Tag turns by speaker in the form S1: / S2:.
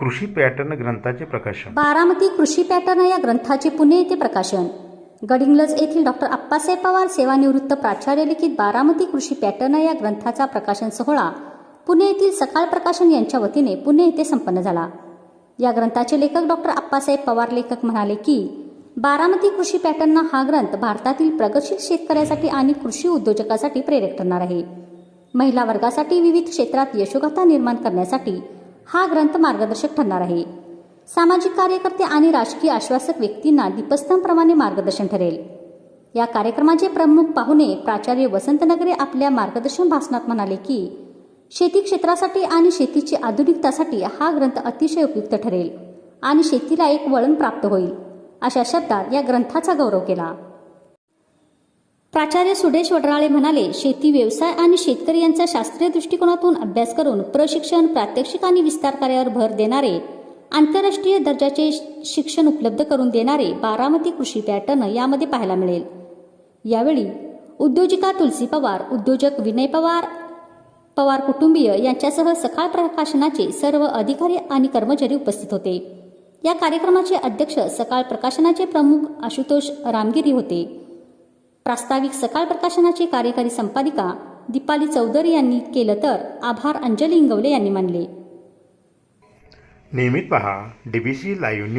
S1: कृषी पॅटर्न ग्रंथाचे प्रकाशन.
S2: बारामती कृषी पॅटर्न या ग्रंथाचे पुणे येथे प्रकाशन. गडिंग्लज येथील डॉक्टर आप्पासाहेब पवार सेवानिवृत्त प्राचार्य लिखित बारामती कृषी पॅटर्न या ग्रंथाचा प्रकाशन सोहळा पुणे येथील सकाळ प्रकाशन यांच्या वतीने पुणे येथे संपन्न झाला. या ग्रंथाचे लेखक डॉक्टर आप्पासाहेब पवार लेखक म्हणाले की बारामती कृषी पॅटर्न हा ग्रंथ भारतातील प्रगतशील शेतकऱ्यासाठी आणि कृषी उद्योजकासाठी प्रेरक ठरणार आहे. महिला वर्गासाठी विविध क्षेत्रात यशोगाथा निर्माण करण्यासाठी हा ग्रंथ मार्गदर्शक ठरणार आहे. सामाजिक कार्यकर्ते आणि राजकीय आश्वासक व्यक्तींना दीपस्तंभप्रमाणे मार्गदर्शन ठरेल. या कार्यक्रमाचे प्रमुख पाहुणे प्राचार्य वसंत नगरे आपल्या मार्गदर्शन भाषणात म्हणाले की शेती क्षेत्रासाठी आणि शेतीची आधुनिकतासाठी हा ग्रंथ अतिशय उपयुक्त ठरेल आणि शेतीला एक वळण प्राप्त होईल. अशा शब्दात या ग्रंथाचा गौरव केला. प्राचार्य सुदेश वडराळे म्हणाले शेती व्यवसाय आणि शेतकरी यांचा शास्त्रीय दृष्टिकोनातून अभ्यास करून प्रशिक्षण प्रात्यक्षिक आणि विस्तार कार्यावर भर देणारे आंतरराष्ट्रीय दर्जाचे शिक्षण उपलब्ध करून देणारे बारामती कृषी पॅटर्न यामध्ये पाहायला मिळेल. यावेळी उद्योजिका तुलसी पवार उद्योजक विनय पवार पवार कुटुंबीय यांच्यासह सकाळ प्रकाशनाचे सर्व अधिकारी आणि कर्मचारी उपस्थित होते. या कार्यक्रमाचे अध्यक्ष सकाळ प्रकाशनाचे प्रमुख आशुतोष रामगिरी होते. प्रास्ताविक सकाळ प्रकाशनाची कार्यकारी संपादिका दीपाली चौधरी यांनी केलं तर आभार अंजली इंगवले यांनी मानले.
S1: नियमित पहा डीबीसी लाईव्ह